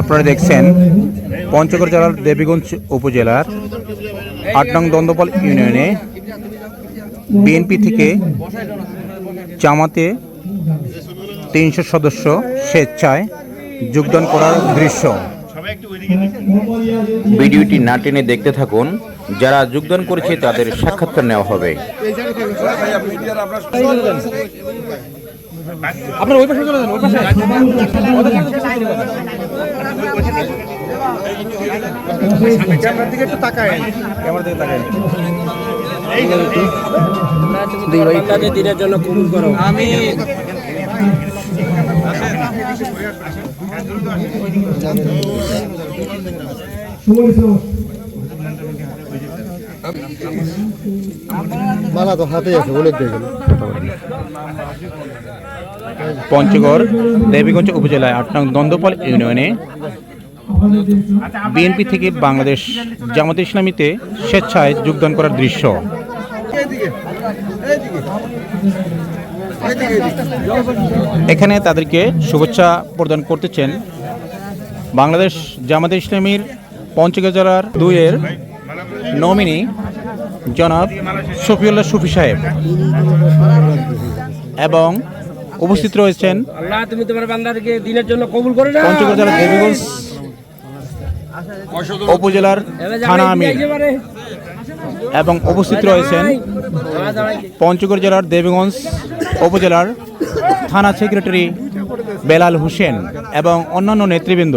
আপনারা দেখছেন পঞ্চগড় জেলার দেবীগঞ্জ উপজেলার আট নং দন্দপাল ইউনিয়নে বিএনপি থেকে জামাতে তিনশো সদস্য স্বেচ্ছায় যোগদান করার দৃশ্য। ভিডিওটি না টেনে দেখতে থাকুন। যারা যোগদান করেছে তাদের সাক্ষাৎকার নেওয়া হবে। আপনার ওই পাশে চলে যান ওই পাশে। ক্যামেরার দিকে একটু তাকায় ক্যামেরার দিকে তাকায় দিনের জন্য মালা তো হাতে আছে অনেক দেখেন পঞ্চগড়, দেবীগঞ্জ উপজেলায় আট নং দ্বন্দ্বপাল ইউনিয়নে বিএনপি থেকে বাংলাদেশ জামাত ইসলামীতে স্বেচ্ছায় যোগদান করার দৃশ্য। এখানে তাদেরকে শুভেচ্ছা প্রদান করতেছেন বাংলাদেশ জামাত ইসলামীর পঞ্চগড় জেলার দুইয়ের নমিনি জনাব শফিউল্লাহ সুফি সাহেব এবং উপস্থিত রয়েছেন। আল্লাহ তুমি তোমার বান্দারকে দিনের জন্য কবুল করে না পঞ্চগড় জেলার দেবীগঞ্জ উপজেলার থানা আমির। এবং উপস্থিত রয়েছেন পঞ্চগড় জেলার দেবীগঞ্জ উপজেলার থানা সেক্রেটারি বেলাল হোসেন এবং অন্যান্য নেতৃবৃন্দ।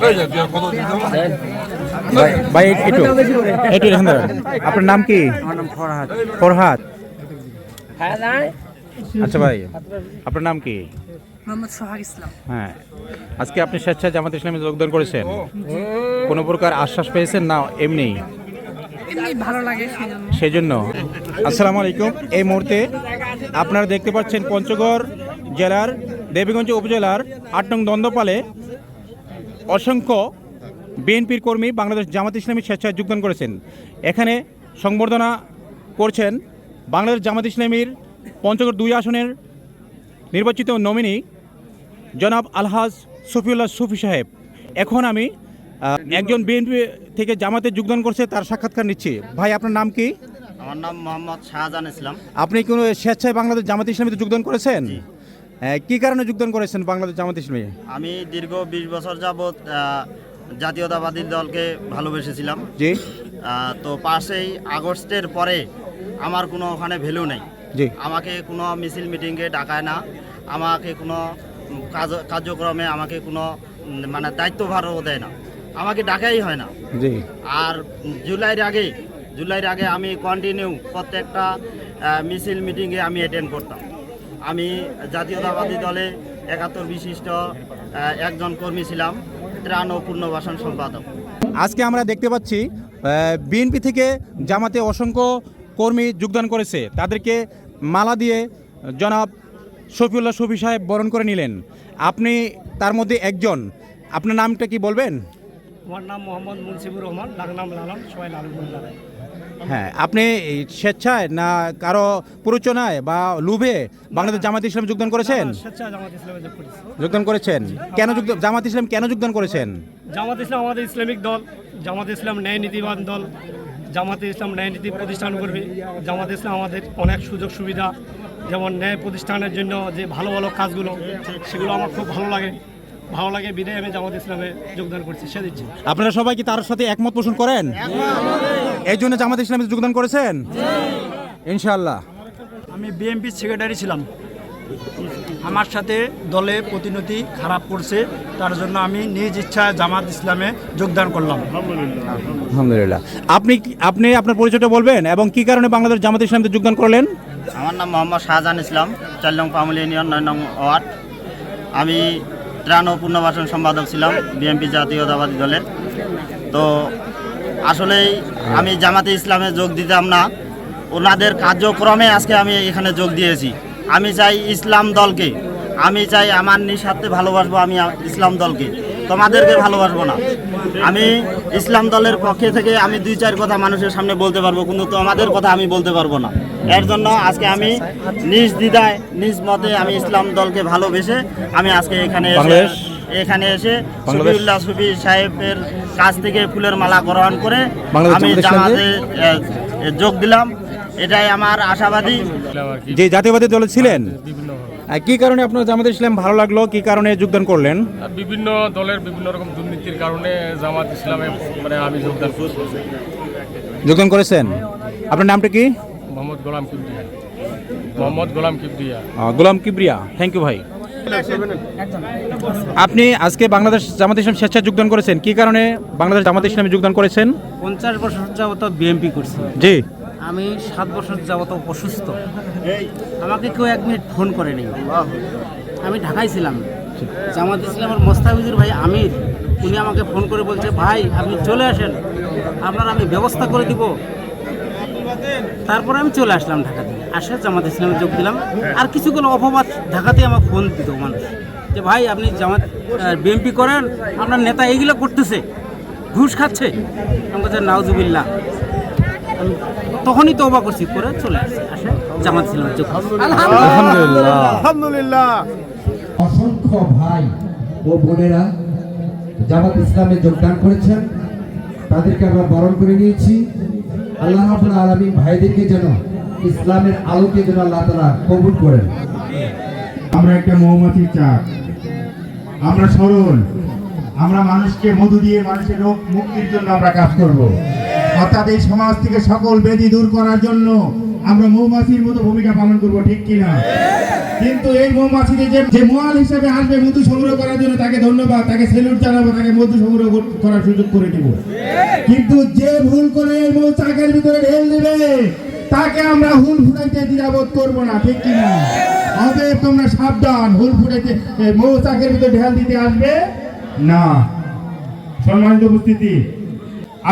ভাই- ভাই একটু একটু এখান আপনার নাম কি? ফরহাদ। আচ্ছা ভাই আপনার নাম কি? মোহাম্মদ সোহাগ ইসলাম। হ্যাঁ। আজকে আপনি স্বেচ্ছায় জামাত ইসলামে যোগদান করেছেন। কোনো প্রকার আশ্বাস পেয়েছেন না এমনি? এমনি ভালো লাগে সেই জন্য সেই জন্য আসসালামু আলাইকুম। এই মুহূর্তে আপনারা দেখতে পাচ্ছেন পঞ্চগড় জেলার দেবীগঞ্জ উপজেলার আট নং দ্বন্দ্বপালে অসংখ্য বিএনপির কর্মী বাংলাদেশ জামাত ইসলামী স্বেচ্ছায় যোগদান করেছেন। এখানে সংবর্ধনা করছেন বাংলাদেশ জামাত ইসলামীর পঞ্চগড় দুই আসনের নির্বাচিত নমিনি জনাব আলহাজ সফিউল্লাহ সুফি সাহেব। এখন আমি একজন বিএনপি থেকে জামাতে যোগদান করছে তার সাক্ষাৎকার নিচ্ছি। ভাই আপনার নাম কি? আমার নাম মোহাম্মদ শাহজাহান ইসলাম। আপনি কোনো স্বেচ্ছায় বাংলাদেশ জামাত ইসলামীতে যোগদান করেছেন? আহ, কি কারণে যোগদান করেছেন বাংলাদেশ জামাত ইসলামী? আমি দীর্ঘ বিশ বছর যাবৎ আহ, জাতীয়তাবাদী দলকে ভালোবেসেছিলাম। জি। তো পাশেই আগস্টের পরে আমার কোনো ওখানে ভ্যালু নেই। জি। আমাকে কোনো মিছিল মিটিংয়ে ডাকায় না। আমাকে কোনো কাজ কার্যক্রমে আমাকে কোনো মানে দায়িত্বভারও দেয় না। আমাকে ডাকাই হয় না। জি। আর জুলাইয়ের আগে জুলাইয়ের আগে আমি কন্টিনিউ প্রত্যেকটা মিছিল মিটিংয়ে আমি অ্যাটেন্ড করতাম। আমি জাতীয়তাবাদী দলে একাত্তর বিশিষ্ট একজন কর্মী ছিলাম। ত্রাণ ও পুনর্বাসন সম্পাদক। আজকে আমরা দেখতে পাচ্ছি বিএনপি থেকে জামাতে অসংখ্য কর্মী যোগদান করেছে। তাদেরকে মালা দিয়ে জনাব শফিউল্লাহ শফি সাহেব বরণ করে নিলেন। আপনি তার মধ্যে একজন আপনার নামটা কি বলবেন? আমার নাম মোহাম্মদ মুন্সিবুর রহমান ডাকনাম লালন সবাই লালন ডাকে। হ্যাঁ আপনি এই স্বেচ্ছায় না কারও প্ররোচনায় বা লোভে বাংলাদেশ জামাত ইসলাম যোগদান করেছেন? যোগদান করেছেন? কেন জামাত ইসলাম কেন যোগদান করেছেন? জামাত ইসলাম আমাদের ইসলামিক দল জামাত ইসলাম ন্যায় নীতিবান দল জামাতে ইসলাম ন্যায় নীতি প্রতিষ্ঠান করবে। জামাত ইসলাম আমাদের অনেক সুযোগ সুবিধা যেমন ন্যায় প্রতিষ্ঠানের জন্য যে ভালো ভালো কাজগুলো সেগুলো আমার খুব ভালো লাগে। ভালো লাগে বিদায় আমি জামাত ইসলামে যোগদান করছি সে দিচ্ছি। আপনারা সবাই কি তার সাথে একমত পোষণ করেন? এই জন্য জামাত ইসলামে যোগদান করেছেন? ইনশাল্লাহ আমি বিএমপি সেক্রেটারি ছিলাম। আমার সাথে দলে প্রতিনিধি খারাপ করছে তার জন্য আমি নিজ ইচ্ছা জামাত ইসলামে যোগদান করলাম। আলহামদুলিল্লাহ। আপনি কি- আপনি আপনার পরিচয়টা বলবেন এবং কি কারণে বাংলাদেশ জামাত ইসলামে যোগদান করলেন? আমার নাম মোহাম্মদ শাহজাহান ইসলাম চার নং পামুল ইউনিয়ন নয় নং ওয়ার্ড। আমি ত্রাণ ও পুনর্বাসন সম্পাদক ছিলাম বিএনপি জাতীয়তাবাদী দলের। তো আসলেই আমি জামাতে ইসলামে যোগ দিতাম না। ওনাদের কার্যক্রমে আজকে আমি এখানে যোগ দিয়েছি। আমি চাই ইসলাম দলকে আমি চাই আমার নিঃস্বার্থে ভালোবাসবো আমি ইসলাম দলকে। তোমাদেরকে ভালোবাসবো না। আমি ইসলাম দলের পক্ষে থেকে আমি দুই চার কথা মানুষের সামনে বলতে পারব কিন্তু তোমাদের কথা আমি বলতে পারব না। এর জন্য আজকে আমি নিজ দ্বিধায় নিজ মতে আমি ইসলাম দলকে ভালোবেসে আমি আজকে এখানে এসে এখানে এসে? সফিউল্লাহ সুফি সাহেবের কাছ থেকে ফুলের মালা গ্রহণ করে আমি জামাতে যোগ দিলাম। এটাই আমার আশাবাদী। যে জাতীয়বাদী দলে ছিলেন কি কারণে আপনার জামাত ইসলাম ভালো লাগল? কি কারণে যোগদান করলেন? বিভিন্ন দলের বিভিন্ন রকম দুর্নীতির কারণে জামাত ইসলামে মানে আমি যোগদান করছি। যোগদান করেছেন? আপনার নামটা কি? মোহাম্মদ গোলাম কিবরিয়া। মোহাম্মদ গোলাম কিবরিয়া। গোলাম কিবরিয়া। থ্যাংক ইউ ভাই। আপনি আজকে বাংলাদেশ জামাত ইসলাম স্বেচ্ছায় যোগদান করেছেন। কি কারণে বাংলাদেশ জামাত ইসলামে যোগদান করেছেন? পঞ্চাশ বছর যাবত বিএমপি করছি। জি। আমি সাত বছর যাবত অসুস্থ। আমাকে কেউ এক মিনিট ফোন করেনি আমি ঢাকায় ছিলাম। জামাত ইসলামের মোস্তাফিজুর ভাই আমির উনি আমাকে ফোন করে বলছে ভাই আপনি চলে আসেন। আপনার আমি ব্যবস্থা করে দিব। তারপরে আমি চলে আসলাম ঢাকাতে। আসে জামাত ইসলামে যোগ দিলাম। আর কিছুক্ষণ অপবাদ ঢাকাতে আমার ফোন দিত মানুষ। যে ভাই আপনি জামাত বিএমপি করেন আপনার নেতা এইগুলো করতেছে ঘুষ খাচ্ছে। আমি বলছি নাউজুবিল্লাহ। আমি তখনই তো অবাক করছি করে চলে আসছি আসে জামাত ইসলামে যোগ আলহামদুলিল্লাহ। অসংখ্য ভাই ও বোনেরা জামাত ইসলামে যোগদান করেছেন। তাদেরকে আমরা বরণ করে নিয়েছি। আল্লাহ রাব্বুল আলামিন ভাইদেরকে যেন ইসলামের আলোকে যেন আল্লাহ তাআলা কবুল করেন। আমরা একটা মৌমাছির চাক। আমরা সরল। আমরা মানুষকে মধু দিয়ে মানুষের রোগ মুক্তির জন্য আমরা কাজ করব। অর্থাৎ এই সমাজ থেকে সকল ব্যাধি দূর করার জন্য আমরা মৌমাছির মতো ভূমিকা পালন করব, ঠিক কিনা? কিন্তু এই মৌমাছিতে যে যে মোয়াল হিসেবে আসবে মধু সংগ্রহ করার জন্য তাকে ধন্যবাদ, তাকে সেলুট জানাব, তাকে মধু সংগ্রহ করার সুযোগ করে দিব কিন্তু যে ভুল করে এই মৌচাকের ভিতরে ঢেল দিবে, তাকে আমরা হুল ফুটাইতে দ্বিধাবোধ করব না, ঠিক কিনা অতএব তোমরা সাবধান, হুল ফুটাইতে মৌচাকের ভিতরে ঢেল দিতে আসবে না। সম্মানিত উপস্থিতি,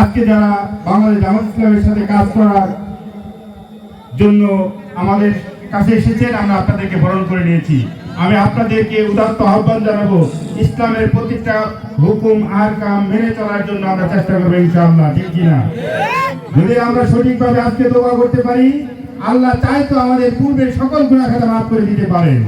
আজকে যারা বাংলাদেশ জামাত ইসলামের সাথে কাজ করার জন্য আমাদের কাছে এসেছেন, আমরা আপনাদেরকে বরণ করে নিয়েছি। আমি আপনাদেরকে উদাত্ত আহ্বান জানাব, ইসলামের প্রতিটা হুকুম আর কাম মেনে চলার জন্য আমরা চেষ্টা করব ইনশাআল্লাহ, ঠিক কিনা? যদি আমরা সঠিকভাবে আজকে দোয়া করতে পারি, আল্লাহ চাই তো আমাদের পূর্বের সকল গুণাখাতা মাফ করে দিতে পারেন।